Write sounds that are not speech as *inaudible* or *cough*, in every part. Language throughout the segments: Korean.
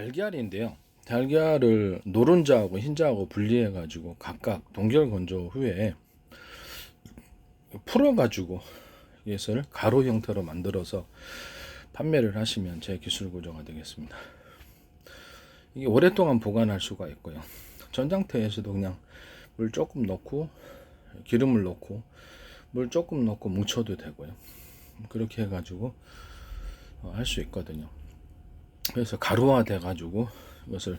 달걀인데요. 달걀을 노른자하고 흰자하고 분리해 가지고 각각 동결 건조 후에 풀어 가지고 이것을 가루 형태로 만들어서 판매를 하시면 제 기술 구조가 되겠습니다. 이게 오랫동안 보관할 수가 있고요. 전장터에서도 그냥 물 조금 넣고 기름을 넣고 물 조금 넣고 뭉쳐도 되고요. 그렇게 해가지고 어, 할수 있거든요. 그래서 가루화 돼 가지고 이것을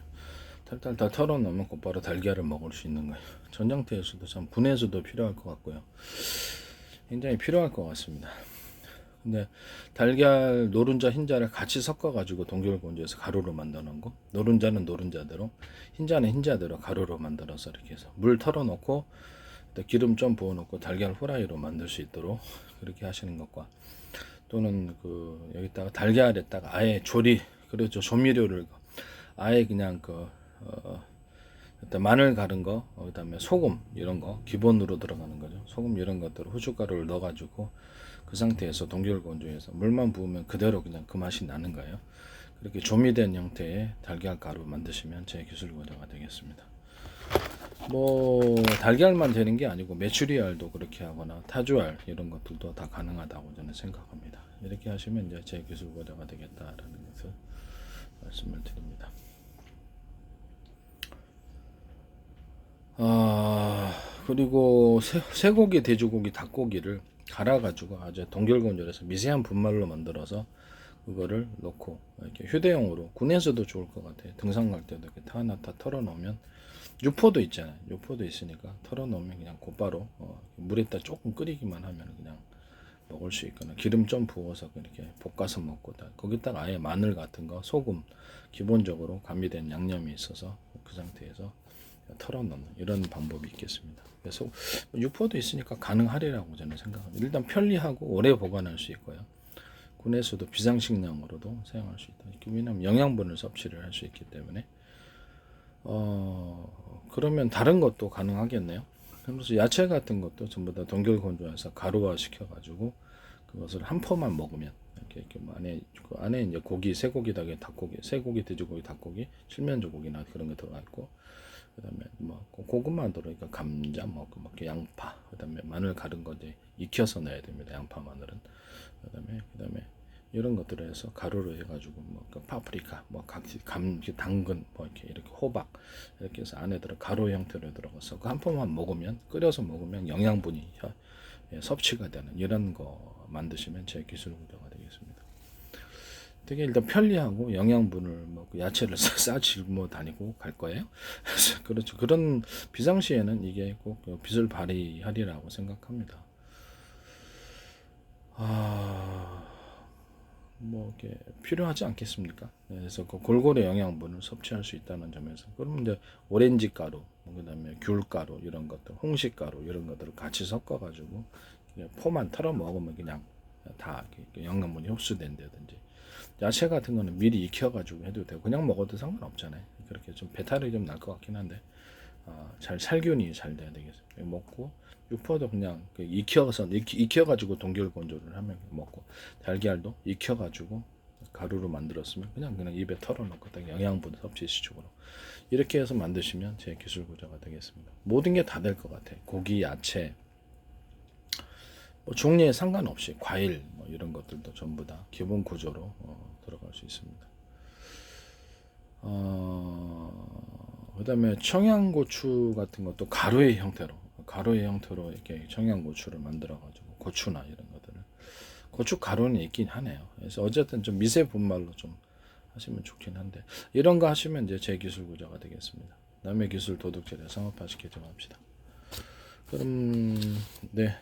탈탈탈 털어놓으면 곧바로 달걀을 먹을 수 있는 거예요. 전장터에서도 참 분해수도 필요할 것 같고요. 굉장히 필요할 것 같습니다. 근데 달걀 노른자 흰자를 같이 섞어 가지고 동결건조해서 가루로 만드는 거 노른자는 노른자대로 흰자는 흰자대로 가루로 만들어서 이렇게 해서 물 털어놓고 또 기름 좀 부어놓고 달걀 후라이로 만들 수 있도록 그렇게 하시는 것과 또는 그 여기다가 달걀에다가 아예 조리 그렇죠 조미료를 아예 그냥 그 어, 일단 마늘 가른 거, 어, 그다음에 소금 이런 거 기본으로 들어가는 거죠. 소금 이런 것들 후춧가루를 넣어가지고 그 상태에서 동결 건조해서 물만 부으면 그대로 그냥 그 맛이 나는 거예요. 그렇게 조미된 형태의 달걀 가루 만드시면 제 기술 고자가 되겠습니다. 뭐 달걀만 되는 게 아니고 메추리알도 그렇게 하거나 타주알 이런 것들도 다 가능하다고 저는 생각합니다. 이렇게 하시면 이제 제 기술 고자가 되겠다라는 것을 말씀을 드립니다. 아 그리고 쇠, 쇠고기, 돼지고기, 닭고기를 갈아가지고 아주 동결건조해서 미세한 분말로 만들어서 그거를 넣고 이렇게 휴대용으로 군에서도 좋을 것 같아요. 등산 갈 때도 이렇게 타 하나 다 털어놓으면 유포도 있잖아요. 유포도 있으니까 털어놓으면 그냥 곧바로 어, 물에다 조금 끓이기만 하면 그냥 먹을 수 있거나 기름 좀 부어서 이렇게 볶아서 먹고 다 거기다가 아예 마늘 같은 거 소금 기본적으로 가미된 양념이 있어서 그 상태에서 털어놓는 이런 방법이 있겠습니다. 그래서 유포도 있으니까 가능하리라고 저는 생각합니다. 일단 편리하고 오래 보관할 수 있고요. 군에서도 비상식량으로도 사용할 수 있다. 왜냐하면 영양분을 섭취를 할 수 있기 때문에 어 그러면 다른 것도 가능하겠네요. 그래서 야채 같은 것도 전부 다 동결 건조해서 가루화 시켜가지고 그것을 한 포만 먹으면 이렇게, 이렇게 뭐 안에 그 안에 이제 고기 쇠고기 닭에 닭고기 쇠고기 돼지고기 닭고기 칠면조고기나 그런 게 들어가 있고 그다음에 뭐 고구마 들어니까 감자 뭐, 그뭐 양파 그다음에 마늘 가른 거 이제 익혀서 넣어야 됩니다 양파 마늘은. 그다음에 그다음에 이런 것들을 해서 가루로 해가지고 뭐그 파프리카 뭐 각지 감 당근 뭐 이렇게 이렇게 호박 이렇게 해서 안에 들어 가루 형태로 들어가서 그 한 포만 먹으면 끓여서 먹으면 영양분이 혀- 예, 섭취가 되는 이런 거 만드시면 제 기술 구조가 되겠습니다. 되게 일단 편리하고 영양분을 뭐그 야채를 *laughs* 싸 짊어 다니고 갈 거예요. 그래서 그렇죠. 그런 비상시에는 이게 꼭 빛을 발휘하리라고 생각합니다. 아, 뭐 이렇게 필요하지 않겠습니까? 네, 그래서 그 골고루 영양분을 섭취할 수 있다는 점에서 그러면 이제 오렌지 가루, 뭐 그다음에 귤 가루 이런 것들, 홍식 가루 이런 것들을 같이 섞어가지고 포만 털어 먹으면 그냥 다 영양분이 흡수된다든지 야채 같은 거는 미리 익혀가지고 해도 되고 그냥 먹어도 상관없잖아요. 그렇게 좀 배탈이 좀 날 것 같긴 한데 아, 잘 살균이 잘 돼야 되겠어요. 먹고 육포도 그냥 그 익혀서 익, 익혀 가지고 동결 건조를 하면 먹고 달걀도 익혀 가지고 가루로 만들었으면 그냥 그냥 입에 털어놓고 딱 영양분 섭취 시축으로 이렇게 해서 만드시면 제 기술 구조가 되겠습니다. 모든 게 다 될 것 같아. 요 고기, 야채, 뭐 종류에 상관없이 과일 뭐 이런 것들도 전부 다 기본 구조로 어, 들어갈 수 있습니다. 어, 그다음에 청양고추 같은 것도 가루의 형태로 가루의 형태로 이렇게 청양고추를 만들어 가지고 고추나 이런 것들을 고추 가루는 있긴 하네요. 그래서 어쨌든 좀 미세 분말로 좀 하시면 좋긴 한데 이런 거 하시면 이제 제 기술 구조가 되겠습니다. 남의 기술 도둑질에 상업화 시키지 맙시다. 그럼 네